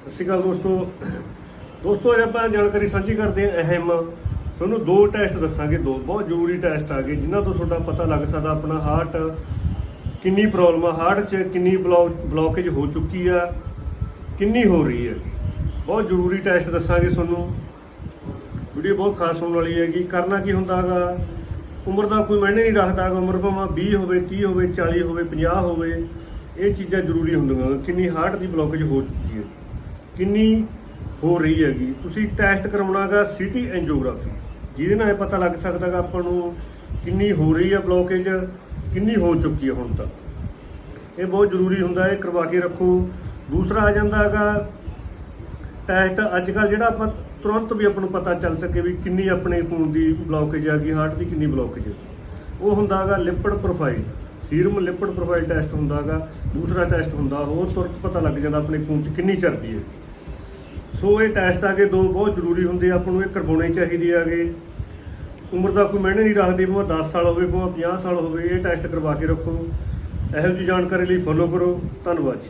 ਸਤਿ ਸ਼੍ਰੀ ਅਕਾਲ ਦੋਸਤੋ। ਦੋਸਤੋ, ਅੱਜ ਆਪਾਂ ਜਾਣਕਾਰੀ ਸਾਂਝੀ ਕਰਦੇ ਹਾਂ ਅਹਿਮ। ਤੁਹਾਨੂੰ ਦੋ ਟੈਸਟ ਦੱਸਾਂਗੇ, ਦੋ ਬਹੁਤ ਜ਼ਰੂਰੀ ਟੈਸਟ ਆ ਗਏ, ਜਿਨ੍ਹਾਂ ਤੋਂ ਤੁਹਾਡਾ ਪਤਾ ਲੱਗ ਸਕਦਾ ਆਪਣਾ ਹਾਰਟ ਕਿੰਨੀ ਪ੍ਰੋਬਲਮ ਆ। ਹਾਰਟ 'ਚ ਕਿੰਨੀ ਬਲੌਕੇਜ ਹੋ ਚੁੱਕੀ ਆ, ਕਿੰਨੀ ਹੋ ਰਹੀ ਹੈ। ਬਹੁਤ ਜ਼ਰੂਰੀ ਟੈਸਟ ਦੱਸਾਂਗੇ ਤੁਹਾਨੂੰ। ਵੀਡੀਓ ਬਹੁਤ ਖਾਸ ਹੋਣ ਵਾਲੀ ਹੈਗੀ। ਕਰਨਾ ਕੀ ਹੁੰਦਾਗਾ ਉਮਰ ਦਾ ਕੋਈ ਮਾਇਨੇ ਨਹੀਂ ਰੱਖਦਾ ਗਾ ਉਮਰ ਭਾਵੇਂ 20 ਹੋਵੇ 30 ਹੋਵੇ 40 ਹੋਵੇ 50 ਹੋਵੇ, ਇਹ ਚੀਜ਼ਾਂ ਜ਼ਰੂਰੀ ਹੁੰਦੀਆਂ ਕਿੰਨੀ ਹਾਰਟ ਦੀ ਬਲੌਕੇਜ ਹੋ ਚੁੱਕੀ ਹੈ। ਕਿੰਨੀ ਹੋ ਰਹੀ ਹੈਗੀ। ਤੁਸੀਂ ਟੈਸਟ ਕਰਵਾਉਣਾਗਾ ਸਿਟੀ ਐਂਜੀਓਗ੍ਰਾਫੀ ਜਿਹਦੇ ਨਾਲ ਇਹ ਪਤਾ ਲੱਗ ਸਕਦਾਗਾ ਆਪਾਂ ਨੂੰ ਕਿੰਨੀ ਹੋ ਰਹੀ ਹੈ ਬਲੋਕੇਜ ਕਿੰਨੀ ਹੋ ਚੁੱਕੀ ਹੈ ਹੁਣ ਤੱਕ। ਇਹ ਬਹੁਤ ਜ਼ਰੂਰੀ ਹੁੰਦਾ ਹੈ ਕਰਵਾ ਕੇ ਰੱਖੋ। ਦੂਸਰਾ ਆ ਜਾਂਦਾ ਹੈਗਾ ਟੈਸਟ ਅੱਜ ਕੱਲ ਜਿਹੜਾ ਆਪਾਂ ਤੁਰੰਤ ਵੀ ਆਪਾਂ ਨੂੰ ਪਤਾ ਚੱਲ ਸਕੇ ਵੀ ਕਿੰਨੀ ਆਪਣੇ ਖੂਨ ਦੀ ਬਲੋਕੇਜ ਆ ਗਈ ਹਾਰਟ ਦੀ ਕਿੰਨੀ ਬਲੋਕੇਜ ਹੈ। ਉਹ ਹੁੰਦਾ ਹੈਗਾ lipid profile serum lipid profile test ਹੁੰਦਾ ਹੈਗਾ। ਦੂਸਰਾ ਟੈਸਟ ਹੁੰਦਾ, ਉਹ ਤੁਰੰਤ ਪਤਾ ਲੱਗ ਜਾਂਦਾ ਆਪਣੇ ਖੂਨ 'ਚ ਕਿੰਨੀ ਚਰਬੀ ਹੈ। ਸੋ ਇਹ ਟੈਸਟ ਆ ਆਗੇ ਦੋ ਬਹੁਤ ਜ਼ਰੂਰੀ ਹੁੰਦੇ ਆ, ਆਪਾਂ ਨੂੰ ਇਹ ਕਰਵਾਉਣੇ ਚਾਹੀਦੇ ਆਗੇ। ਉਮਰ ਦਾ ਕੋਈ ਮਾਇਨੇ ਨਹੀਂ ਰੱਖਦੀ ਭਾਵੇਂ 10 ਸਾਲ ਹੋਵੇ ਭਾਵੇਂ 50 ਸਾਲ ਹੋਵੇ ਇਹ ਟੈਸਟ ਕਰਵਾ ਕੇ ਰੱਖੋ। ਇਹੋ ਜਿਹੀ ਜਾਣਕਾਰੀ ਲਈ ਫੋਲੋ ਕਰੋ। ਧੰਨਵਾਦ ਜੀ।